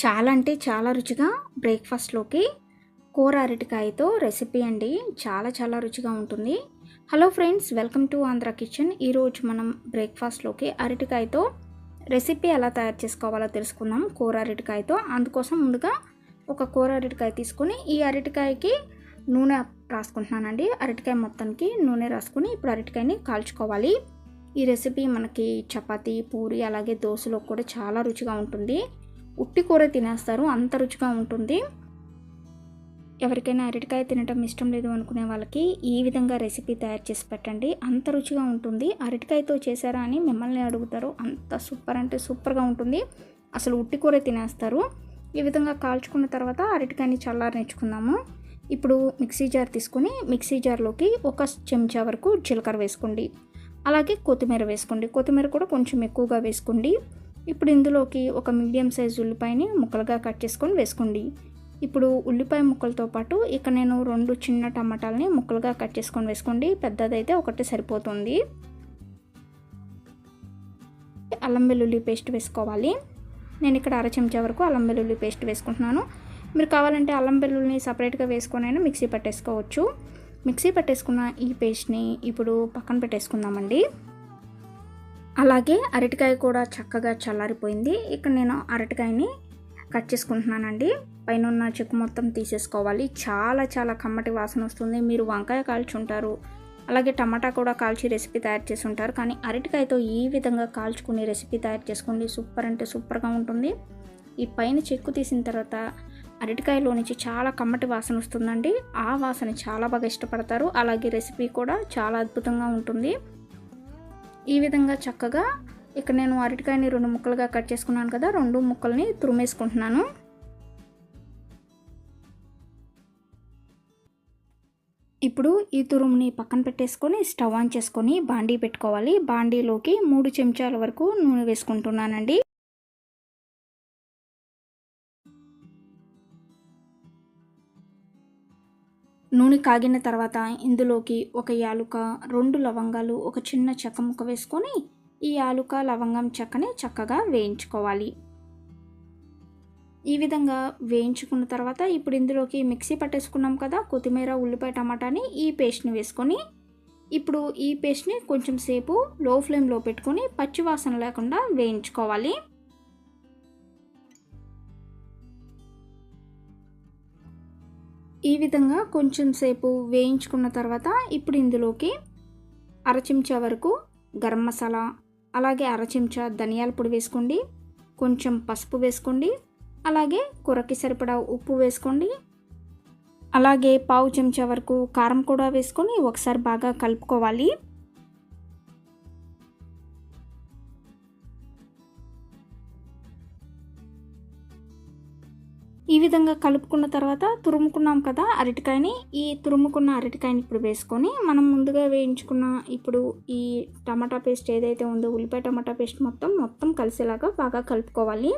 చాలా అంటే చాలా రుచిగా బ్రేక్ఫాస్ట్లోకి కూర అరటికాయతో రెసిపీ అండి. చాలా చాలా రుచిగా ఉంటుంది. Hello friends welcome to Andhra kitchen. ఈరోజు మనం బ్రేక్ఫాస్ట్లోకి అరటికాయతో రెసిపీ ఎలా తయారు చేసుకోవాలో తెలుసుకుందాం. కూర అరటికాయతో అందుకోసం ముందుగా ఒక కూర అరటికాయ తీసుకొని ఈ అరటికాయకి నూనె రాసుకుంటున్నానండి. అరటికాయ మొత్తానికి నూనె రాసుకుని ఇప్పుడు అరటికాయని కాల్చుకోవాలి. ఈ రెసిపీ మనకి చపాతీ పూరి అలాగే దోశలో కూడా చాలా రుచిగా ఉంటుంది. ఉట్టి కూర తినేస్తారు. అంత రుచిగా ఉంటుంది. ఎవరికైనా అరటికాయ తినటం ఇష్టం లేదు అనుకునే వాళ్ళకి ఈ విధంగా రెసిపీ తయారు చేసి పెట్టండి. అంత రుచిగా ఉంటుంది. అరటికాయతో చేశారా అని మిమ్మల్ని అడుగుతారు. అంత సూపర్ అంటే సూపర్గా ఉంటుంది. అసలు ఉట్టి కూర తినేస్తారు. ఈ విధంగా కాల్చుకున్న తర్వాత అరటికాయని చల్లారనిచ్చుకుందాము. ఇప్పుడు మిక్సీ జార్ తీసుకొని మిక్సీ జార్లోకి ఒక చెంచా వరకు జీలకర్ర వేసుకోండి. అలాగే కొత్తిమీర వేసుకోండి. కొత్తిమీర కూడా కొంచెం ఎక్కువగా వేసుకోండి. ఇప్పుడు ఇందులోకి ఒక మీడియం సైజ్ ఉల్లిపాయని ముక్కలుగా కట్ చేసుకొని వేసుకోండి. ఇప్పుడు ఉల్లిపాయ ముక్కలతో పాటు ఇక నేను రెండు చిన్న టమాటాలని ముక్కలుగా కట్ చేసుకొని వేసుకోండి. పెద్దదైతే ఒకటి సరిపోతుంది. అల్లం వెల్లుల్లి పేస్ట్ వేసుకోవాలి. నేను ఇక్కడ అర చెంచా వరకు అల్లం వెల్లుల్లి పేస్ట్ వేసుకుంటున్నాను. మీరు కావాలంటే అల్లం వెల్లుల్లిని సపరేట్గా వేసుకొని అయినా మిక్సీ పట్టేసుకోవచ్చు. మిక్సీ పట్టేసుకున్న ఈ పేస్ట్ని ఇప్పుడు పక్కన పెట్టేసుకుందామండి. అలాగే అరటికాయ కూడా చక్కగా చల్లారిపోయింది. ఇక్కడ నేను అరటికాయని కట్ చేసుకుంటున్నానండి. పైన ఉన్న చెక్కు మొత్తం తీసేసుకోవాలి. చాలా చాలా కమ్మటి వాసన వస్తుంది. మీరు వంకాయ కాల్చుంటారు. అలాగే టమాటా కూడా కాల్చి రెసిపీ తయారు చేసి ఉంటారు కానీ అరటికాయతో ఈ విధంగా కాల్చుకుని రెసిపీ తయారు చేసుకోండి. సూపర్ అంటే సూపర్గా ఉంటుంది. ఈ పైన చెక్కు తీసిన తర్వాత అరటికాయలో నుంచి చాలా కమ్మటి వాసన వస్తుందండి. ఆ వాసన చాలా బాగా ఇష్టపడతారు. అలాగే రెసిపీ కూడా చాలా అద్భుతంగా ఉంటుంది. ఈ విధంగా చక్కగా ఇక్కడ నేను అరటికాయని రెండు ముక్కలుగా కట్ చేసుకున్నాను కదా రెండు ముక్కల్ని తురిమేసుకుంటున్నాను. ఇప్పుడు ఈ తురుముని పక్కన పెట్టేసుకొని స్టవ్ ఆన్ చేసుకొని బాండీ పెట్టుకోవాలి. బాండీలోకి మూడు చెంచాల వరకు నూనె వేసుకుంటున్నానండి. నూనె కాగిన తర్వాత ఇందులోకి ఒక యాలుక రెండు లవంగాలు ఒక చిన్న చెక్క ముక్క వేసుకొని ఈ యాలుక లవంగం చెక్కని చక్కగా వేయించుకోవాలి. ఈ విధంగా వేయించుకున్న తర్వాత ఇప్పుడు ఇందులోకి మిక్సీ పట్టేసుకున్నాం కదా కొత్తిమీర ఉల్లిపాయ టమాటాని ఈ పేస్ట్ని వేసుకొని ఇప్పుడు ఈ పేస్ట్ని కొంచెం సేపు లో ఫ్లేమ్లో పెట్టుకొని పచ్చివాసన లేకుండా వేయించుకోవాలి. ఈ విధంగా కొంచెం సేపు వేయించుకున్న తర్వాత ఇప్పుడు ఇందులోకి అర చెంచా వరకు గరం మసాలా అలాగే అర చెంచా ధనియాల పొడి వేసుకోండి కొంచెం పసుపు వేసుకోండి అలాగే కూరకి సరిపడా ఉప్పు వేసుకోండి అలాగే పావు చెంచా వరకు కారం కూడా వేసుకొని ఒకసారి బాగా కలుపుకోవాలి. ఈ విధంగా కలుపుకున్న తర్వాత తురుముకున్నాం కదా అరటికాయని. ఈ తురుముకున్న అరటికాయని ఇప్పుడు వేసుకొని మనం ముందుగా వేయించుకున్న ఇప్పుడు ఈ టమాటా పేస్ట్ ఏదైతే ఉందో ఉల్లిపాయ టమాటా పేస్ట్ మొత్తం మొత్తం కలిసేలాగా బాగా కలుపుకోవాలి.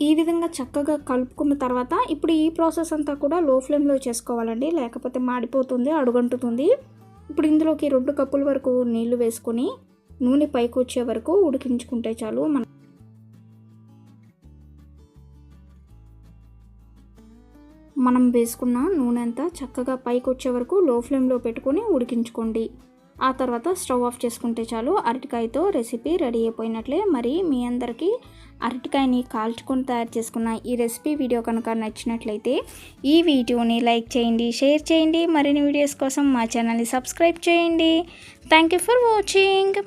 ఈ విధంగా చక్కగా కలుపుకున్న తర్వాత ఇప్పుడు ఈ ప్రాసెస్ అంతా కూడా లో ఫ్లేమ్లో చేసుకోవాలండి. లేకపోతే మాడిపోతుంది అడుగంటుతుంది. ఇప్పుడు ఇందులోకి రెండు కప్పుల వరకు నీళ్ళు వేసుకొని నూనె పైకి వచ్చే వరకు ఉడికించుకుంటే చాలు. మన మనం వేసుకున్న నూనె అంతా చక్కగా పైకి వచ్చే వరకు లో ఫ్లేమ్లో పెట్టుకొని ఉడికించుకోండి. ఆ తర్వాత స్టవ్ ఆఫ్ చేసుకుంటే చాలు అరటికాయతో రెసిపీ రెడీ అయిపోయినట్లే. మరి మీ అందరికీ అరటికాయని కాల్చుకొని తయారు చేసుకున్న ఈ రెసిపీ వీడియో కనుక నచ్చినట్లయితే ఈ వీడియోని లైక్ చేయండి షేర్ చేయండి. మరిన్ని వీడియోస్ కోసం మా ఛానల్ని సబ్స్క్రైబ్ చేయండి. Thank you for watching